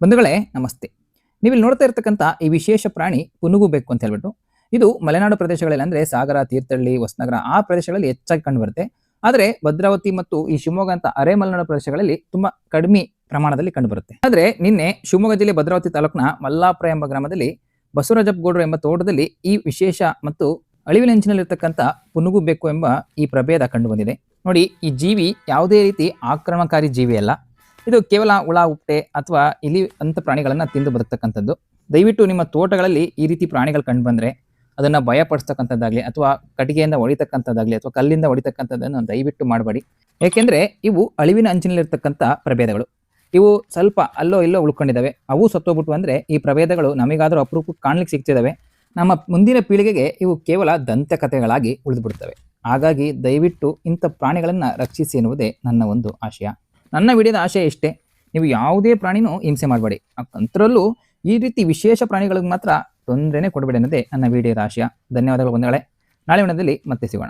ಬಂಧುಗಳೇ, ನಮಸ್ತೆ. ನೀವಿಲ್ಲಿ ನೋಡ್ತಾ ಇರ್ತಕ್ಕಂಥ ಈ ವಿಶೇಷ ಪ್ರಾಣಿ ಪುನುಗು ಬೆಕ್ಕು ಅಂತ ಹೇಳ್ಬಿಟ್ಟು, ಇದು ಮಲೆನಾಡು ಪ್ರದೇಶಗಳಲ್ಲಿ ಅಂದರೆ ಸಾಗರ, ತೀರ್ಥಹಳ್ಳಿ, ಹೊಸನಗರ, ಆ ಪ್ರದೇಶಗಳಲ್ಲಿ ಹೆಚ್ಚಾಗಿ ಕಂಡುಬರುತ್ತೆ. ಆದರೆ ಭದ್ರಾವತಿ ಮತ್ತು ಈ ಶಿವಮೊಗ್ಗ ಅಂತ ಅರೆ ಮಲೆನಾಡು ಪ್ರದೇಶಗಳಲ್ಲಿ ತುಂಬ ಕಡಿಮೆ ಪ್ರಮಾಣದಲ್ಲಿ ಕಂಡುಬರುತ್ತೆ. ಆದರೆ ನಿನ್ನೆ ಶಿವಮೊಗ್ಗ ಜಿಲ್ಲೆ ಭದ್ರಾವತಿ ತಾಲೂಕಿನ ಮಲ್ಲಾಪುರ ಎಂಬ ಗ್ರಾಮದಲ್ಲಿ ಬಸವರಾಜಪ್ಪಗೌಡರು ಎಂಬ ತೋಟದಲ್ಲಿ ಈ ವಿಶೇಷ ಮತ್ತು ಅಳಿವಿನಂಚಿನಲ್ಲಿರ್ತಕ್ಕಂಥ ಪುನುಗು ಬೆಕ್ಕು ಎಂಬ ಈ ಪ್ರಭೇದ ಕಂಡುಬಂದಿದೆ. ನೋಡಿ, ಈ ಜೀವಿ ಯಾವುದೇ ರೀತಿ ಆಕ್ರಮಣಕಾರಿ ಜೀವಿ ಅಲ್ಲ ಇದು ಕೇವಲ ಹುಳ ಉಪ್ಪೆ ಅಥವಾ ಇಲಿ ಅಂತ ಪ್ರಾಣಿಗಳನ್ನ ತಿಂದು ಬದುಕ್ತಕ್ಕಂಥದ್ದು. ದಯವಿಟ್ಟು ನಿಮ್ಮ ತೋಟಗಳಲ್ಲಿ ಈ ರೀತಿ ಪ್ರಾಣಿಗಳು ಕಂಡು ಬಂದ್ರೆ ಅದನ್ನ ಭಯಪಡಿಸ್ತಕ್ಕಂಥದ್ದಾಗ್ಲಿ ಅಥವಾ ಕಟ್ಟಿಗೆಯಿಂದ ಹೊಡಿತಕ್ಕಂಥದ್ದಾಗ್ಲಿ ಅಥವಾ ಕಲ್ಲಿಂದ ಹೊಡಿತಕ್ಕಂಥದ್ದನ್ನು ದಯವಿಟ್ಟು ಮಾಡಬೇಡಿ. ಏಕೆಂದರೆ ಇವು ಅಳಿವಿನ ಅಂಚಿನಲ್ಲಿರ್ತಕ್ಕಂಥ ಪ್ರಭೇದಗಳು. ಇವು ಸ್ವಲ್ಪ ಅಲ್ಲೋ ಇಲ್ಲೋ ಉಳ್ಕೊಂಡಿದ್ದಾವೆ ಅವು ಸತ್ತೋಗ್ಬಿಟ್ಟು ಅಂದ್ರೆ ಈ ಪ್ರಭೇದಗಳು ನಮಗಾದರೂ ಅಪರೂಪಕ್ಕೆ ಕಾಣ್ಲಿಕ್ಕೆ ಸಿಗ್ತಿದ್ದಾವೆ ನಮ್ಮ ಮುಂದಿನ ಪೀಳಿಗೆಗೆ ಇವು ಕೇವಲ ದಂತಕಥೆಗಳಾಗಿ ಉಳಿದುಬಿಡ್ತವೆ. ಹಾಗಾಗಿ ದಯವಿಟ್ಟು ಇಂಥ ಪ್ರಾಣಿಗಳನ್ನು ರಕ್ಷಿಸಿ ಎನ್ನುವುದೇ ನನ್ನ ಒಂದು ಆಶಯ. ನನ್ನ ವಿಡಿಯೋದ ಆಶಯ ಇಷ್ಟೇ. ನೀವು ಯಾವುದೇ ಪ್ರಾಣಿನೂ ಹಿಂಸೆ ಮಾಡಬೇಡಿ. ಅಂತರಲ್ಲೂ ಈ ರೀತಿ ವಿಶೇಷ ಪ್ರಾಣಿಗಳಿಗೆ ಮಾತ್ರ ತೊಂದರೆನೇ ಕೊಡಬೇಡಿ ಅನ್ನೋದೇ ನನ್ನ ವಿಡಿಯೋದ ಆಶಯ. ಧನ್ಯವಾದಗಳು ಬಂಧುಗಳೇ. ನಾಳೆ ವಿಡಿಯೋದಲ್ಲಿ ಮತ್ತೆ ಸಿಗೋಣ.